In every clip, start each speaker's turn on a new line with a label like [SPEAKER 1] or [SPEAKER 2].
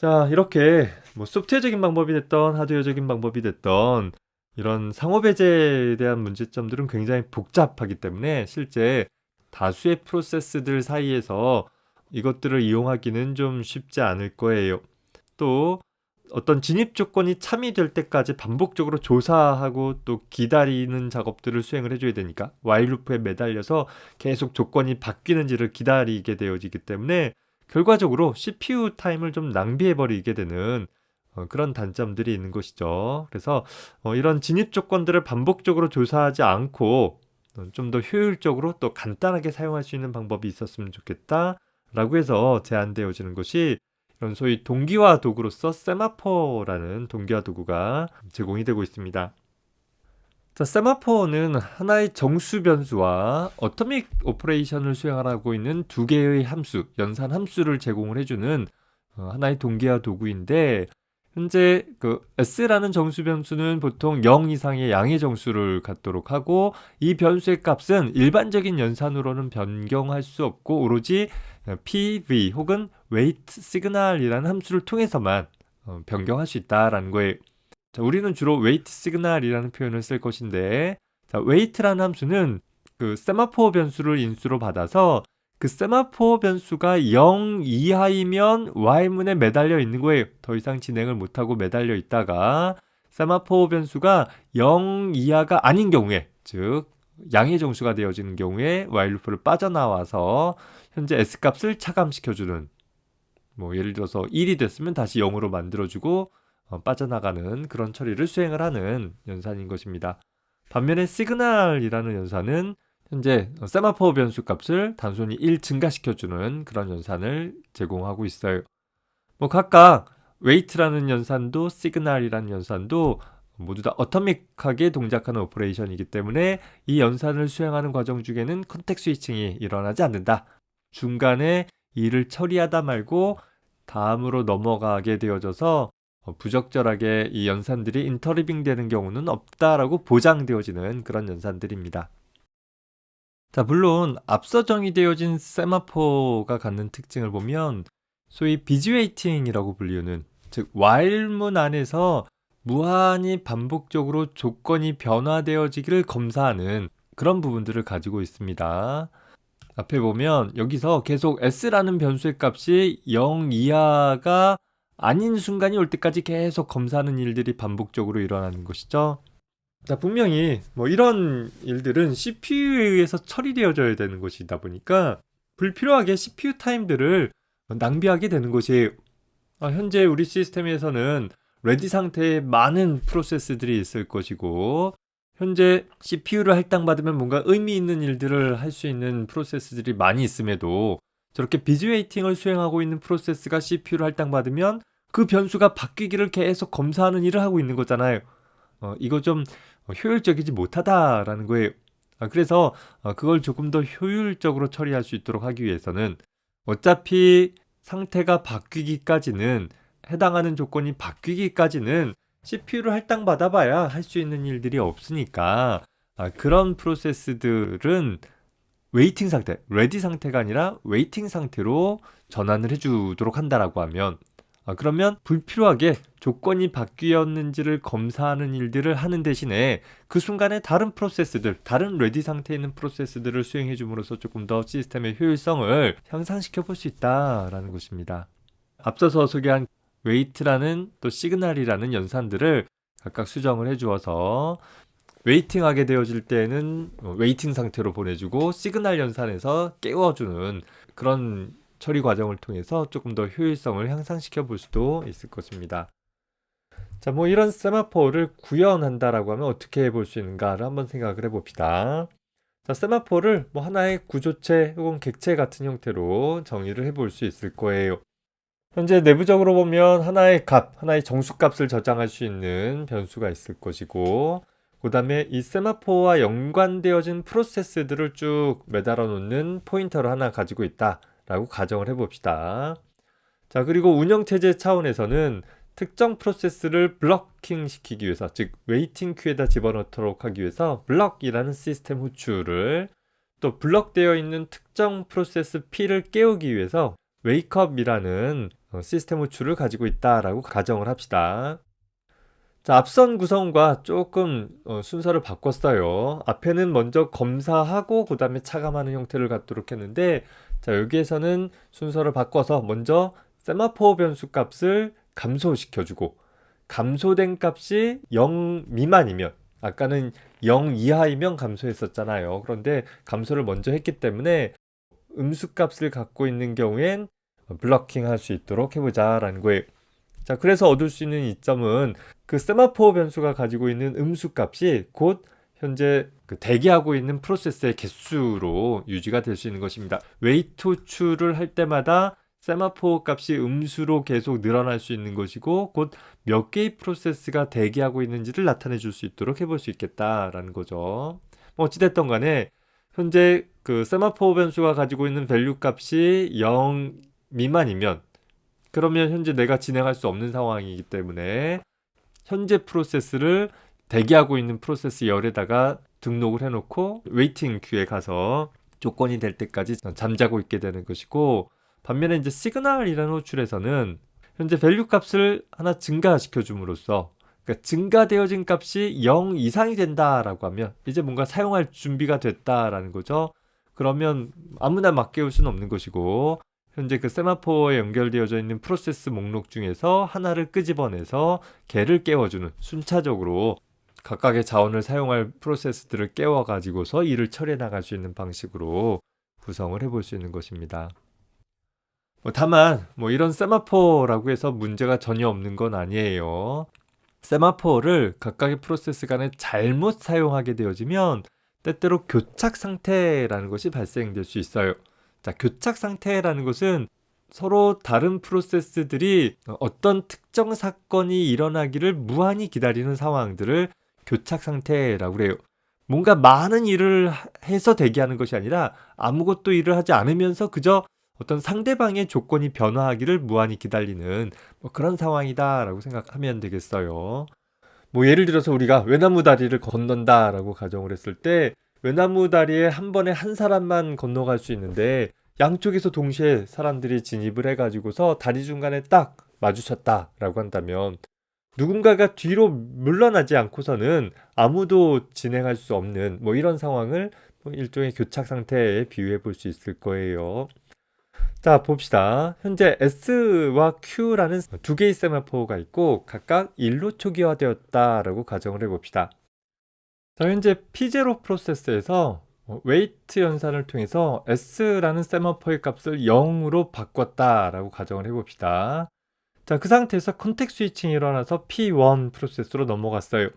[SPEAKER 1] 자, 이렇게 뭐 소프트웨어적인 방법이 됐던 하드웨어적인 방법이 됐던 이런 상호 배제에 대한 문제점들은 굉장히 복잡하기 때문에 실제 다수의 프로세스들 사이에서 이것들을 이용하기는 좀 쉽지 않을 거예요. 또 어떤 진입 조건이 참이 될 때까지 반복적으로 조사하고 또 기다리는 작업들을 수행을 해줘야 되니까 와일 루프에 매달려서 계속 조건이 바뀌는지를 기다리게 되어지기 때문에 결과적으로 CPU 타임을 좀 낭비해 버리게 되는 어, 그런 단점들이 있는 것이죠. 그래서 어, 이런 진입 조건들을 반복적으로 조사하지 않고 어, 좀더 효율적으로 또 간단하게 사용할 수 있는 방법이 있었으면 좋겠다 라고 해서 제안되어지는 것이 이런 소위 동기화 도구로서 세마포라는 동기화 도구가 제공이 되고 있습니다. 자, 세마포는 하나의 정수 변수와 어토믹 오퍼레이션을 수행하고 있는 두 개의 함수, 연산 함수를 제공을 해주는 어, 하나의 동기화 도구인데 현재 그 s라는 정수 변수는 보통 0 이상의 양의 정수를 갖도록 하고 이 변수의 값은 일반적인 연산으로는 변경할 수 없고 오로지 pv 혹은 weight signal이라는 함수를 통해서만 어, 변경할 수 있다라는 거예요. 자, 우리는 주로 weight signal이라는 표현을 쓸 것인데 자, weight라는 함수는 그 세마포 변수를 인수로 받아서 그 세마포 변수가 0 이하이면 y문에 매달려 있는 거예요. 더 이상 진행을 못하고 매달려 있다가 세마포 변수가 0 이하가 아닌 경우에 즉 양의 정수가 되어지는 경우에 while 루프를 빠져나와서 현재 s 값을 차감시켜주는 뭐 예를 들어서 1이 됐으면 다시 0으로 만들어주고 어, 빠져나가는 그런 처리를 수행을 하는 연산인 것입니다. 반면에 시그널이라는 연산은 현재 세마포 변수 값을 단순히 1 증가시켜주는 그런 연산을 제공하고 있어요. 뭐 각각 웨이트라는 연산도 시그널이라는 연산도 모두 다 어터믹하게 동작하는 오퍼레이션이기 때문에 이 연산을 수행하는 과정 중에는 컨텍 스위칭이 일어나지 않는다. 중간에 일을 처리하다 말고 다음으로 넘어가게 되어져서 부적절하게 이 연산들이 인터리빙 되는 경우는 없다라고 보장되어지는 그런 연산들입니다. 자, 물론 앞서 정의되어진 세마포가 갖는 특징을 보면 소위 비즈웨이팅이라고 불리우는 즉 while문 안에서 무한히 반복적으로 조건이 변화되어지기를 검사하는 그런 부분들을 가지고 있습니다. 앞에 보면 여기서 계속 s라는 변수의 값이 0 이하가 아닌 순간이 올 때까지 계속 검사하는 일들이 반복적으로 일어나는 것이죠. 자, 분명히 뭐 이런 일들은 CPU에 의해서 처리되어져야 되는 것이다 보니까 불필요하게 CPU 타임들을 낭비하게 되는 것이 아, 현재 우리 시스템에서는 레디 상태에 많은 프로세스들이 있을 것이고 현재 CPU를 할당받으면 뭔가 의미 있는 일들을 할 수 있는 프로세스들이 많이 있음에도 저렇게 비즈 웨이팅을 수행하고 있는 프로세스가 CPU를 할당받으면 그 변수가 바뀌기를 계속 검사하는 일을 하고 있는 거잖아요. 어, 이거 좀 효율적이지 못하다라는 거예요. 아, 그래서 어, 그걸 조금 더 효율적으로 처리할 수 있도록 하기 위해서는 어차피 상태가 바뀌기까지는 해당하는 조건이 바뀌기까지는 CPU를 할당받아 봐야 할 수 있는 일들이 없으니까 아, 그런 프로세스들은 웨이팅 상태, 레디 상태가 아니라 웨이팅 상태로 전환을 해주도록 한다라고 하면 아, 그러면 불필요하게 조건이 바뀌었는지를 검사하는 일들을 하는 대신에 그 순간에 다른 프로세스들, 다른 레디 상태에 있는 프로세스들을 수행해 줌으로써 조금 더 시스템의 효율성을 향상시켜 볼 수 있다라는 것입니다. 앞서서 소개한 웨이트라는 또 시그널이라는 연산들을 각각 수정을 해 주어서 웨이팅하게 되어질 때는 웨이팅 상태로 보내주고 시그널 연산에서 깨워주는 그런 처리 과정을 통해서 조금 더 효율성을 향상시켜 볼 수도 있을 것입니다. 자, 뭐 이런 세마포를 구현한다라고 하면 어떻게 해볼 수 있는가를 한번 생각을 해봅시다. 자, 세마포를 뭐 하나의 구조체 혹은 객체 같은 형태로 정의를 해볼 수 있을 거예요. 현재 내부적으로 보면 하나의 값, 하나의 정수값을 저장할 수 있는 변수가 있을 것이고, 그 다음에 이 세마포와 연관되어진 프로세스들을 쭉 매달아 놓는 포인터를 하나 가지고 있다. 라고 가정을 해봅시다. 자, 그리고 운영체제 차원에서는 특정 프로세스를 블럭킹 시키기 위해서, 즉, 웨이팅 큐에다 집어넣도록 하기 위해서 블럭이라는 시스템 호출을 또 블럭되어 있는 특정 프로세스 P를 깨우기 위해서 wakeup이라는 어, 시스템 호출을 가지고 있다라고 가정을 합시다. 자, 앞선 구성과 조금 어, 순서를 바꿨어요. 앞에는 먼저 검사하고 그 다음에 차감하는 형태를 갖도록 했는데 자, 여기에서는 순서를 바꿔서 먼저 세마포 변수 값을 감소시켜주고 감소된 값이 0 미만이면 아까는 0 이하이면 감소했었잖아요. 그런데 감소를 먼저 했기 때문에 음수 값을 갖고 있는 경우엔 블러킹 할 수 있도록 해보자라는 거예요. 자, 그래서 얻을 수 있는 이점은 그 세마포 변수가 가지고 있는 음수 값이 곧 현재 그 대기하고 있는 프로세스의 개수로 유지가 될 수 있는 것입니다. 웨이트 호출을 할 때마다 세마포 값이 음수로 계속 늘어날 수 있는 것이고 곧 몇 개의 프로세스가 대기하고 있는지를 나타내 줄 수 있도록 해볼 수 있겠다라는 거죠. 뭐 어찌됐던 간에 현재 그 세마포 변수가 가지고 있는 밸류 값이 0 미만이면 그러면 현재 내가 진행할 수 없는 상황이기 때문에 현재 프로세스를 대기하고 있는 프로세스 열에다가 등록을 해놓고 웨이팅 큐에 가서 조건이 될 때까지 잠자고 있게 되는 것이고 반면에 이제 시그널이라는 호출에서는 현재 밸류 값을 하나 증가시켜 줌으로써 그러니까 증가되어진 값이 0 이상이 된다라고 하면 이제 뭔가 사용할 준비가 됐다라는 거죠. 그러면 아무나 맡겨올 수는 없는 것이고 현재 그 세마포에 연결되어져 있는 프로세스 목록 중에서 하나를 끄집어내서 걔를 깨워주는 순차적으로 각각의 자원을 사용할 프로세스들을 깨워 가지고서 일을 처리해 나갈 수 있는 방식으로 구성을 해볼 수 있는 것입니다. 뭐 다만 뭐 이런 세마포라고 해서 문제가 전혀 없는 건 아니에요. 세마포를 각각의 프로세스 간에 잘못 사용하게 되어지면 때때로 교착 상태라는 것이 발생될 수 있어요. 자, 교착 상태라는 것은 서로 다른 프로세스들이 어떤 특정 사건이 일어나기를 무한히 기다리는 상황들을 교착 상태라고 그래요. 뭔가 많은 일을 해서 대기하는 것이 아니라 아무것도 일을 하지 않으면서 그저 어떤 상대방의 조건이 변화하기를 무한히 기다리는 뭐 그런 상황이다라고 생각하면 되겠어요. 뭐 예를 들어서 우리가 외나무 다리를 건넌다라고 가정을 했을 때 외나무 다리에 한 번에 한 사람만 건너갈 수 있는데 양쪽에서 동시에 사람들이 진입을 해가지고서 다리 중간에 딱 마주쳤다라고 한다면 누군가가 뒤로 물러나지 않고서는 아무도 진행할 수 없는 뭐 이런 상황을 뭐 일종의 교착 상태에 비유해 볼 수 있을 거예요. 자, 봅시다. 현재 S와 Q라는 두 개의 세마포가 있고 각각 1로 초기화되었다라고 가정을 해 봅시다. 자, 현재 P0 프로세스에서 웨이트 연산을 통해서 S라는 세마포의 값을 0으로 바꿨다라고 가정을 해 봅시다. 자, 그 상태에서 컨텍 스위칭이 일어나서 P1 프로세스로 넘어갔어요.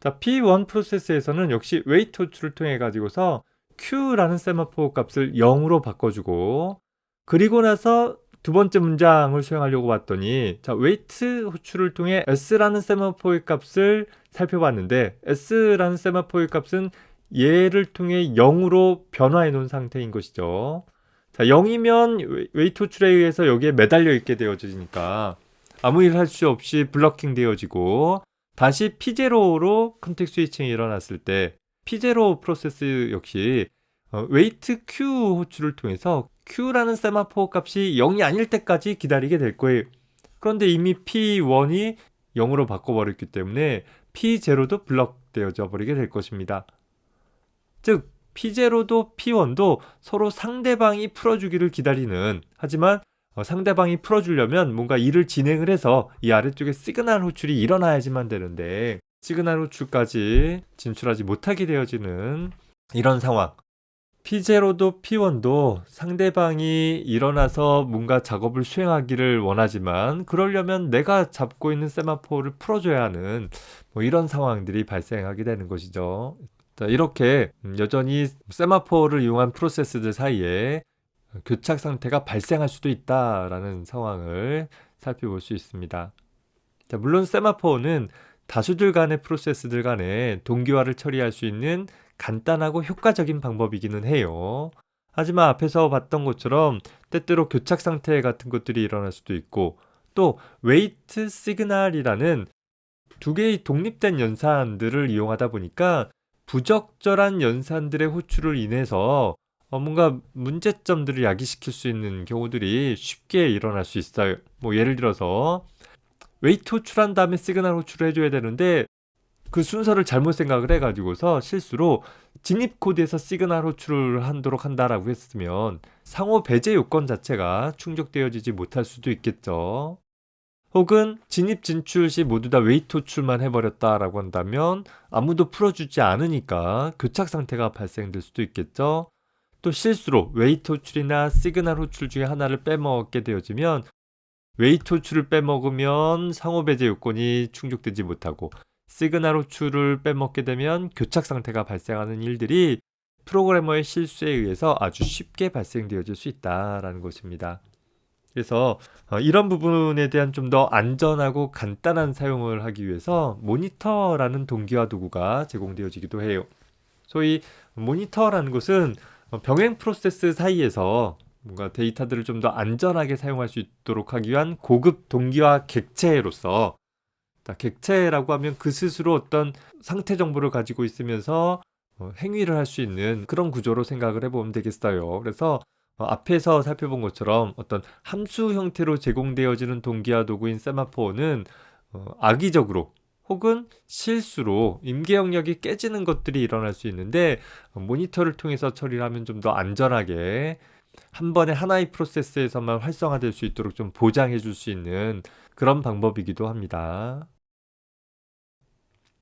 [SPEAKER 1] 자, P1 프로세스에서는 역시 웨이트 호출을 통해 가지고서 Q라는 세마포 값을 0으로 바꿔주고 그리고 나서 두 번째 문장을 수행하려고 봤더니 자 웨이트 호출을 통해 s라는 세마포의 값을 살펴봤는데 s라는 세마포의 값은 얘를 통해 0으로 변화해 놓은 상태인 것이죠. 자 0이면 웨이트 호출에 의해서 여기에 매달려 있게 되어지니까 아무 일 할 수 없이 블러킹 되어지고 다시 P0로 컨텍 스위칭이 일어났을 때 P0 프로세스 역시 어, 웨이트 Q 호출을 통해서 Q라는 세마포 값이 0이 아닐 때까지 기다리게 될 거예요. 그런데 이미 P1이 0으로 바꿔버렸기 때문에 P0도 블럭되어져 버리게 될 것입니다. 즉, P0도 P1도 서로 상대방이 풀어주기를 기다리는 하지만 어, 상대방이 풀어주려면 뭔가 일을 진행을 해서 이 아래쪽에 시그널 호출이 일어나야지만 되는데 시그널 호출까지 진출하지 못하게 되어지는 이런 상황 P0도 P1도 상대방이 일어나서 뭔가 작업을 수행하기를 원하지만 그러려면 내가 잡고 있는 세마포를 풀어줘야 하는 뭐 이런 상황들이 발생하게 되는 것이죠. 자, 이렇게 여전히 세마포를 이용한 프로세스들 사이에 교착 상태가 발생할 수도 있다라는 상황을 살펴볼 수 있습니다. 자, 물론 세마포는 다수들 간의 프로세스들 간에 동기화를 처리할 수 있는 간단하고 효과적인 방법이기는 해요. 하지만 앞에서 봤던 것처럼 때때로 교착 상태 같은 것들이 일어날 수도 있고 또 웨이트 시그널이라는 두 개의 독립된 연산들을 이용하다 보니까 부적절한 연산들의 호출을 인해서 어, 뭔가 문제점들을 야기시킬 수 있는 경우들이 쉽게 일어날 수 있어요. 뭐 예를 들어서 웨이트 호출한 다음에 시그널 호출을 해줘야 되는데 그 순서를 잘못 생각을 해가지고서 실수로 진입 코드에서 시그널 호출을 하도록 한다라고 했으면 상호 배제 요건 자체가 충족되어지지 못할 수도 있겠죠. 혹은 진입 진출 시 모두 다 웨이트 호출만 해버렸다라고 한다면 아무도 풀어주지 않으니까 교착 상태가 발생될 수도 있겠죠. 또 실수로 웨이트 호출이나 시그널 호출 중에 하나를 빼먹게 되어지면 웨이트 호출을 빼먹으면 상호 배제 요건이 충족되지 못하고 시그널 호출을 빼먹게 되면 교착 상태가 발생하는 일들이 프로그래머의 실수에 의해서 아주 쉽게 발생되어질 수 있다라는 것입니다. 그래서 어, 이런 부분에 대한 좀 더 안전하고 간단한 사용을 하기 위해서 모니터라는 동기화 도구가 제공되어지기도 해요. 소위 모니터라는 것은 어, 병행 프로세스 사이에서 뭔가 데이터들을 좀 더 안전하게 사용할 수 있도록 하기 위한 고급 동기화 객체로서 자, 객체라고 하면 그 스스로 어떤 상태 정보를 가지고 있으면서 어, 행위를 할 수 있는 그런 구조로 생각을 해보면 되겠어요. 그래서 어, 앞에서 살펴본 것처럼 어떤 함수 형태로 제공되어지는 동기화 도구인 세마포는 어, 악의적으로 혹은 실수로 임계 영역이 깨지는 것들이 일어날 수 있는데 어, 모니터를 통해서 처리를 하면 좀 더 안전하게 한 번에 하나의 프로세스에서만 활성화될 수 있도록 좀 보장해 줄 수 있는 그런 방법이기도 합니다.